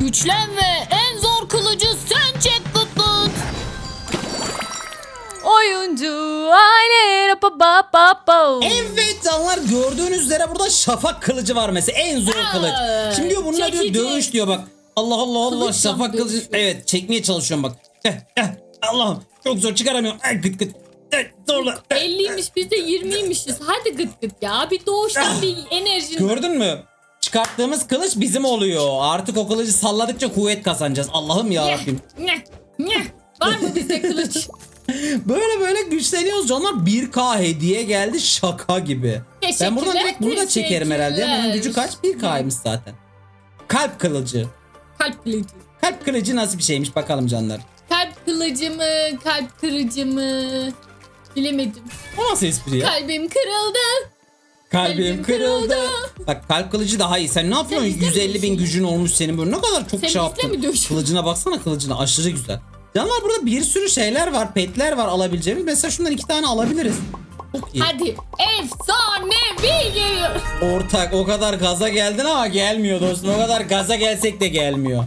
Güçlen ve en zor kılıcı sen çek Kutlut. Oyuncu aile pa pa pa pa. Evet canlar gördüğünüz üzere burada şafak kılıcı var mesela en zor kılıç. Şimdi diyor bununla diyor çekici. dövüş diyor bak. Allah Allah Allah Kılıçla şafak mı kılıcı. dövüşüyor? Evet çekmeye çalışıyorum bak. Eh, eh, Allah'ım çok zor çıkaramıyorum. Ay, gıt gıt. Eh, Zorla. Eh. 50'ymiş biz de 20'ymişiz. Hadi gıt gıt ya. Bir doğuştan bir enerji. Gördün mü? Çıkarttığımız kılıç bizim oluyor. Artık o kılıcı salladıkça kuvvet kazanacağız. Allah'ım ya Rabbim. Ne? Ne? Var mı bize kılıç? Böyle böyle güçleniyoruz canlar. 1K hediye geldi şaka gibi. Ben buradan direkt bunu da çekerim herhalde. Bunun gücü kaç? 1K'ymış zaten. Kalp kılıcı. Kalp kılıcı. Kalp kılıcı nasıl bir şeymiş bakalım canlar. Kalp kılıcı mı? Kalp kırıcı mı? Bilemedim. O nasıl espri ya? Kalbim kırıldı. Kalbim kırıldı. Bak kalp kılıcı daha iyi. Sen ne yapıyorsun? mi 150 bin gücün olmuş senin böyle. Ne kadar çok Sen şey yaptın. Kılıcına baksana kılıcına. Aşırı güzel. Canlar burada bir sürü şeyler var. Petler var alabileceğimiz. Mesela şundan iki tane alabiliriz. Çok iyi. Hadi efsanevi geliyor. Ortak o kadar gaza geldin ama gelmiyor dostum. O kadar gaza gelsek de gelmiyor.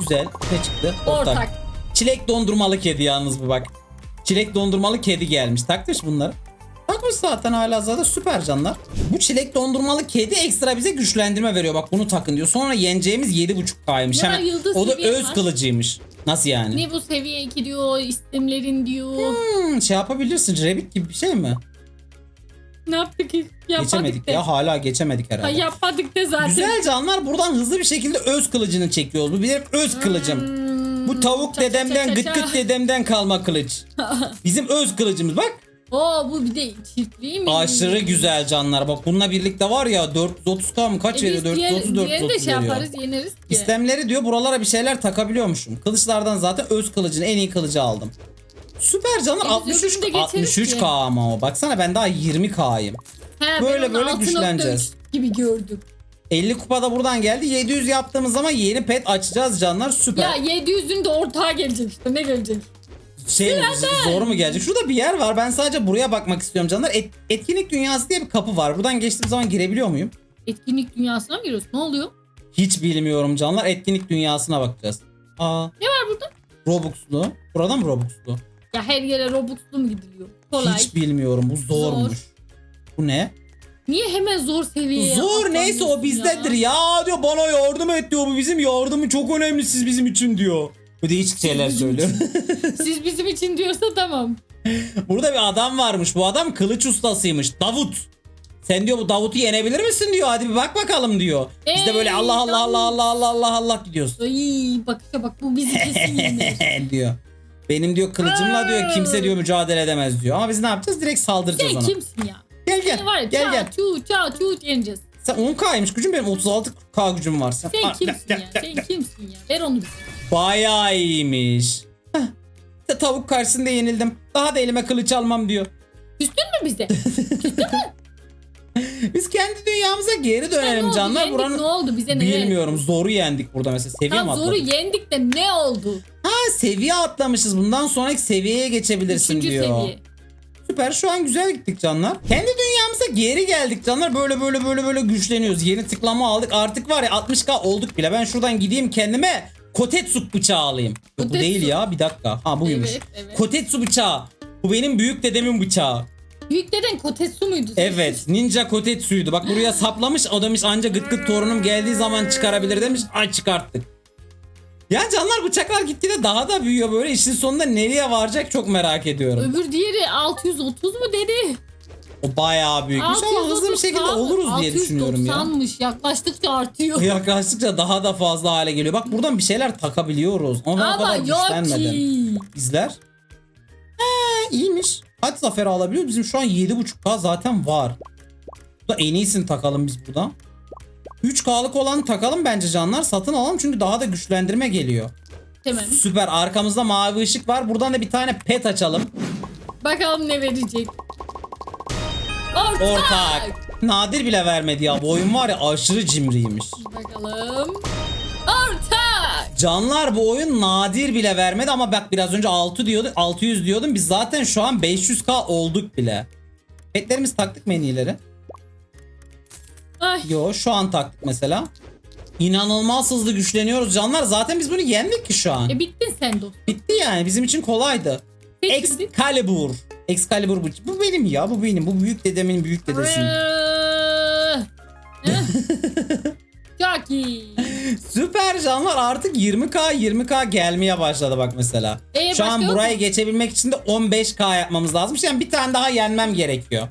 Güzel. Ne çıktı? Ortak. Çilek dondurmalı kedi yalnız bu bak. Çilek dondurmalı kedi gelmiş. Takmış bunları. Takmış zaten hala zaten süper canlar. Bu çilek dondurmalı kedi ekstra bize güçlendirme veriyor. Bak bunu takın diyor. Sonra yeneceğimiz 7.5K'ymış. Ya, Hemen. O da öz var. kılıcıymış. Nasıl yani? Ne bu seviye 2 diyor, istemlerin diyor. Hmm, şey yapabilirsin. Rabbit gibi bir şey mi? Ne yaptık? Yapmadık Geçemedik de. ya. Hala geçemedik Ha, herhalde. yapmadık da zaten. Güzel canlar buradan hızlı bir şekilde öz kılıcını çekiyoruz. Bu benim öz kılıcım. Hmm, Bu tavuk ça, ça, dedemden ça, gıt ça. gıt dedemden kalma kılıç. Bizim öz kılıcımız bak. Oo bu bir de çiftliği mi? Aşırı güzel canlar. Bak bununla birlikte var ya 430k mı kaç E veriyor? biz diğer, 430 diğerini de 430 şey veriyor. yaparız yeneriz ki. İstemleri diyor buralara bir şeyler takabiliyormuşum. Kılıçlardan zaten öz kılıcını en iyi kılıcı aldım. Süper canlar E biz 63 öbürünü de geçeriz 63k ki. ama o. Baksana ben daha 20k'yım. He, ben böyle onu böyle 6.3 güçleneceğiz. gibi gördüm. 50 kupada buradan geldi. 700 yaptığımız zaman yeni pet açacağız canlar. Süper. Ya 700'ün de ortağa gelecek işte ne gelecek? Şey zor mu gelecek? Şurada bir yer var. Ben sadece buraya bakmak istiyorum canlar. Et- etkinlik dünyası diye bir kapı var. Buradan geçtiğim zaman girebiliyor muyum? Etkinlik dünyasına mı giriyorsun? Ne oluyor? Hiç bilmiyorum canlar. Etkinlik dünyasına bakacağız. Aa, Ne var burada? Robux'lu. Burada mı Robux'lu? Ya her yere Robux'lu mu gidiliyor? Kolay. Hiç bilmiyorum. Bu zormuş. Bu ne? Niye hemen zor seviyeye Zor neyse o bizdedir ya. diyor bana yardım et diyor. Bu bizim yardımı çok önemli siz bizim için diyor. Bu değişik şeyler söylüyor. Siz bizim için diyorsa tamam. Burada bir adam varmış. Bu adam kılıç ustasıymış. Davut. Sen diyor bu Davut'u yenebilir misin diyor. Hadi bir bak bakalım diyor. Biz de böyle Ey Allah Allah Allah Davut. Allah Allah Allah Allah gidiyoruz. Ay bakışa bak bu bizi kesin yenir. diyor. Benim diyor kılıcımla diyor kimse diyor mücadele edemez diyor. Ama biz ne yapacağız? Direkt saldıracağız Sen ona. kimsin ya? Gel gel. Seni var ya Gel gel. çut çat çut yeneceğiz. Sen 10k'ymış gücüm benim 36k gücüm var. Sen, Sen kimsin ya? Sen kimsin ya? Ver onu bize. Bayağı iyiymiş. Heh. Tavuk karşısında yenildim. Daha da elime kılıç almam diyor. Küstün mü bize? Biz kendi dünyamıza geri ne dönelim oldu? canlar. Yendik, Buranın ne oldu bize ne? bilmiyorum zoru yendik burada mesela. Seviye mi Tam atladık? zoru yendik de ne oldu? Ha seviye atlamışız. Bundan sonraki seviyeye geçebilirsin Üçüncü diyor. seviye. Süper şu an güzel gittik canlar. Kendi dünyamıza geri geldik canlar. Böyle böyle böyle böyle güçleniyoruz. Yeni tıklama aldık. Artık var ya 60k olduk bile. Ben şuradan gideyim kendime Kotetsu bıçağı alayım. Yok bu Kotetsu. değil ya bir dakika. Ha buymuş. Evet, evet. Kotetsu bıçağı. Bu benim büyük dedemin bıçağı. Büyük deden Kotetsu muydu? Evet ninja kotetsu'ydu. Bak buraya saplamış o demiş anca gıt gıt torunum geldiği zaman çıkarabilir demiş. Ay çıkarttık. Ya canlar bıçaklar gitgide daha da büyüyor böyle işin sonunda nereye varacak çok merak ediyorum. Öbür diğeri 630 mu dedi? O bayağı büyükmüş ama hızlı bir 630 şekilde oluruz diye düşünüyorum ya. 690'mış yaklaştıkça artıyor. Yaklaştıkça daha da fazla hale geliyor. Bak buradan bir şeyler takabiliyoruz. Ama, Ama kadar yok ki. İzler. He iyiymiş. Kaç zafer alabiliyoruz? Bizim şu an 7.5k zaten var. Bu da en iyisini takalım biz buradan. 3K'lık olanı takalım bence canlar. Satın alalım çünkü daha da güçlendirme geliyor. Hemen. Süper. Arkamızda mavi ışık var. Buradan da bir tane pet açalım. Bakalım ne verecek. Ortak. Ortak. Nadir bile vermedi ya. Bu oyun var ya aşırı cimriymiş. Bakalım. Ortak. Canlar bu oyun nadir bile vermedi ama bak biraz önce 6 diyordu 600 diyordum. Biz zaten şu an 500k olduk bile. Petlerimiz taktık mı en iyileri? Ay. Yo şu an taktık mesela. İnanılmaz hızlı güçleniyoruz canlar. Zaten biz bunu yendik ki şu an. E bittin sen dostum. Bitti yani. Bizim için kolaydı. Peki. Excalibur. Excalibur bu. Bu benim ya. Bu benim. Bu büyük dedemin büyük dedesinin. Çok iyi. Süper canlar artık 20k 20k gelmeye başladı bak mesela. Ee, Şu an buraya geçebilmek için de 15k yapmamız lazım. Yani bir tane daha yenmem gerekiyor.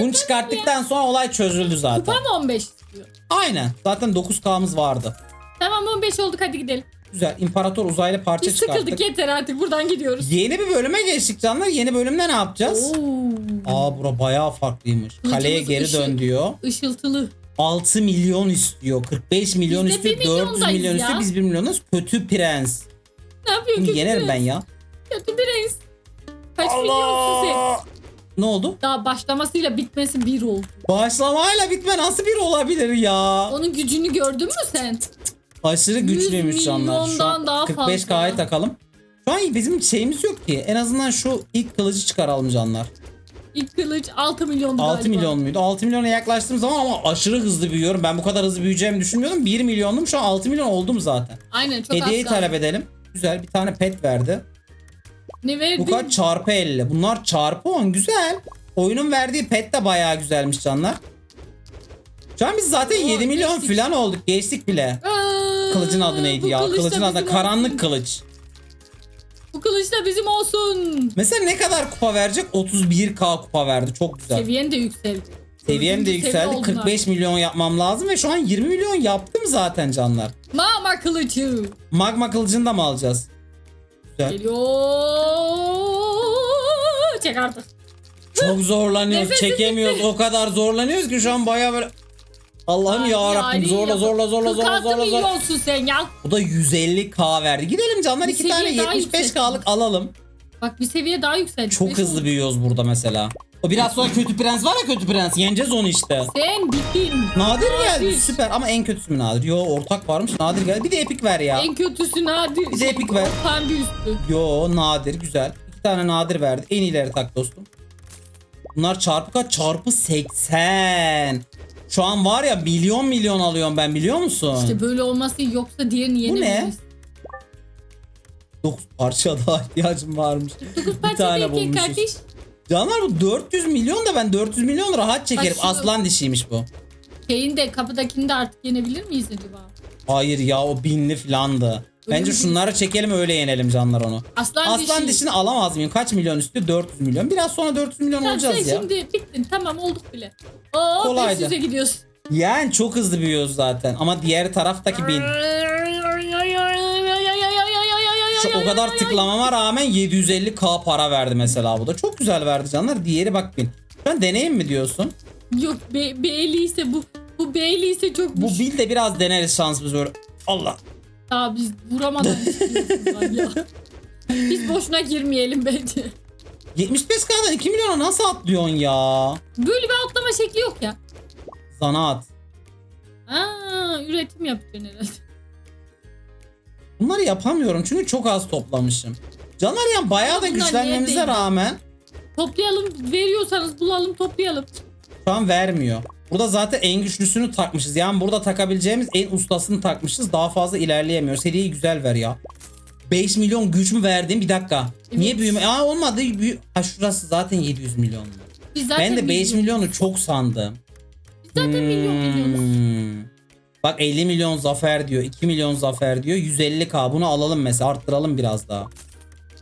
Bunu çıkarttıktan sonra olay çözüldü zaten. Kupa mı 15 istiyor? Aynen. Zaten 9k'mız vardı. Tamam 15 olduk hadi gidelim. Güzel. İmparator uzaylı parça Biz sıkıldık çıkarttık. yeter artık buradan gidiyoruz. Yeni bir bölüme geçtik canlar. Yeni bölümde ne yapacağız? Oo. Aa bura bayağı farklıymış. Kılıcımız Kaleye geri ışık. dön diyor. Işıltılı. 6 milyon istiyor. 45 milyon Biz de istiyor. bir 400 milyondayız milyon ya. istiyor. Biz 1 milyonuz. Kötü prens. Ne yapıyorsun Bunu kötü yenerim prens? ben ya. Kötü prens. Kaç milyonsun sen? Ne oldu? Daha başlamasıyla bitmesi bir oldu. Başlamayla bitme nasıl bir olabilir ya? Onun gücünü gördün mü sen? Aşırı 100 güçlüymüş canlar. Şu an daha 45K'yı fazla. takalım. Şu an bizim şeyimiz yok ki. En azından şu ilk kılıcı çıkaralım canlar. İlk kılıç 6 milyon 6 milyon muydu? 6 milyona yaklaştığım zaman ama aşırı hızlı büyüyorum. Ben bu kadar hızlı büyüyeceğimi düşünmüyordum. 1 milyondum. Şu an 6 milyon oldum zaten. Aynen çok Hediyeyi az talep edelim. Güzel bir tane pet verdi. Ne verdin? Bu kaç çarpı 50. Bunlar çarpı 10 güzel. Oyunun verdiği pet de bayağı güzelmiş canlar. Şu an biz zaten Oo, 7 milyon geçtik. falan olduk. Geçtik bile. Aa, Kılıcın adı neydi bu ya? kılıç da Kılıcın adı bizim karanlık kılıç. Bu kılıç da bizim olsun. Mesela ne kadar kupa verecek? 31k kupa verdi. Çok güzel. Seviyen de yükseldi. Seviyem de Dördüncü seviye yükseldi. oldun 45 milyon yapmam lazım ve şu an 20 milyon yaptım zaten canlar. Mama kılıcı. Magma kılıcını da mı alacağız? Güzel. Geliyor. Çek artık. Çok zorlanıyoruz. Nefesim Çekemiyoruz. O kadar zorlanıyoruz ki şu an baya böyle Allah'ım Ay, ya Rabbim yani zorla ya. zorla zorla zorla 46 zorla zorla. milyonsun sen ya. Bu da 150k verdi. Gidelim canlar Bir iki tane seviye daha 75k'lık alalım. Bak bir seviye daha yükseldi. Çok Beş hızlı oldu. büyüyoruz burada mesela. O biraz sonra kötü prens var ya kötü prens. Yeneceğiz onu işte. Sen bittin. Nadir geldi Nadir. süper ama en kötüsü mü nadir? Yo ortak varmış nadir geldi. Bir de epik ver ya. En kötüsü nadir. Bir de epik ver. Ortağın bir üstü. Yo nadir güzel. İki tane nadir verdi. En iyileri tak dostum. Bunlar çarpı kaç? Çarpı 80. Şu an var ya milyon milyon alıyorum ben biliyor musun? İşte böyle olması yoksa diğerini Bu ne? yenemeyiz. 9 parça daha ihtiyacım varmış. bir Parça tane değil ki bulmuşuz. kardeş. Canlar bu 400 milyon da ben 400 milyon rahat çekerim. Şu- Aslan dişiymiş bu. Şeyin de kapıdakini de artık yenebilir miyiz acaba? Hayır ya o binli filandı. Bence mi? şunları çekelim öyle yenelim canlar onu. Aslan, Aslan dişi. dişini alamaz mıyım? Kaç milyon üstü? 400 milyon. Biraz sonra 400 milyon Tamam, olacağız sen ya. şimdi bittin tamam olduk bile. Oo Kolaydı. 500'e gidiyoruz. Yani çok hızlı büyüyoruz zaten. Ama diğer taraftaki bin. Şu o kadar tıklamama rağmen 750k para verdi mesela bu da. Çok güzel verdi canlar. Diğeri bak bin. Ben deneyim mi diyorsun? Yok be, Beyli ise bu bu Beyli ise çok Bu bil de biraz deneriz şansımız böyle. Allah. Daha biz vuramadan ya. Biz boşuna girmeyelim bence. 75k'dan 2 milyona nasıl atlıyorsun ya? Böyle bir atlama şekli yok ya. Zanaat. Aa, üretim yapacaksın herhalde. Bunları yapamıyorum çünkü çok az toplamışım. Canlar yani bayağı da Bunlar güçlenmemize rağmen Toplayalım veriyorsanız bulalım toplayalım. şu an vermiyor. Burada zaten en güçlüsünü takmışız. Yani burada takabileceğimiz en ustasını takmışız. Daha fazla ilerleyemiyoruz. Seriyi güzel ver ya. 5 milyon güç mü verdin? Bir dakika. Evet. Niye büyüme? Aa olmadı. Büyü- Ha şurası zaten 700 milyon. Biz zaten Ben de 5 milyon- milyonu çok sandım. Biz zaten milyon milyonuz. Hmm. Bak 50 milyon zafer diyor. 2 milyon zafer diyor. 150k bunu alalım mesela arttıralım biraz daha.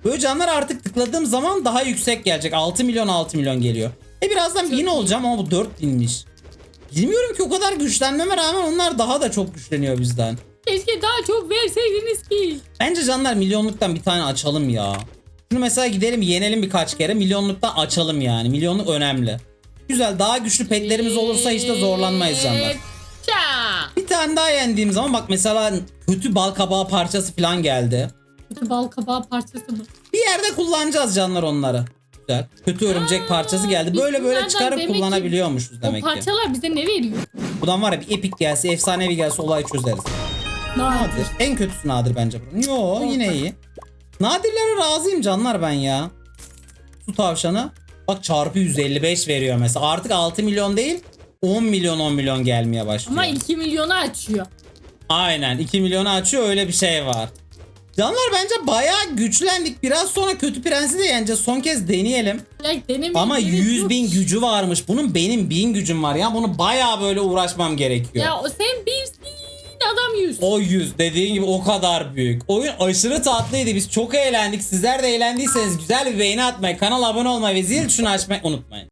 Böyle canlar artık tıkladığım zaman daha yüksek gelecek. 6 milyon 6 milyon geliyor. E birazdan 1000 olacağım ama bu 4000'miş. Bilmiyorum ki o kadar güçlenmeme rağmen onlar daha da çok güçleniyor bizden. Keşke daha çok verseydiniz ki. Bence canlar milyonluktan bir tane açalım ya. Şunu mesela gidelim yenelim birkaç kere milyonluktan açalım yani. Milyonluk önemli. Güzel daha güçlü petlerimiz olursa işte zorlanmayız canlar. Bir tane daha yendiğim zaman bak mesela kötü bal kabağı parçası falan geldi. Kötü bal kabağı parçası mı? Bir yerde kullanacağız canlar onları. Güzel. Kötü örümcek Aa, parçası geldi. Böyle böyle çıkarıp demek kullanabiliyormuşuz O demek ki. parçalar bize ne veriyor? Buradan var ya bir epik gelse, efsanevi gelse olay çözeriz. Nadir. Nadir. En kötüsü nadir bence bunun. Yo yine iyi. Nadirlere razıyım canlar ben ya. Su tavşanı. Bak çarpı 155 veriyor mesela. Artık 6 milyon değil 10 milyon 10 milyon gelmeye başlıyor. Ama 2 milyonu açıyor. Aynen 2 milyonu açıyor öyle bir şey var. Canlar bence bayağı güçlendik. Biraz sonra kötü prensi de yeneceğiz. Son kez deneyelim. Denemeyin, Ama gerek 100 yok. bin gücü varmış. Bunun benim 1000 gücüm var ya. Bunu bayağı böyle uğraşmam gerekiyor. Ya o sen birsin adam yüz. O 100 dediğin gibi o kadar büyük. Oyun aşırı tatlıydı. Biz çok eğlendik. Sizler de eğlendiyseniz güzel bir beğeni atmayı, kanala abone olmayı ve zil tuşunu açmayı unutmayın.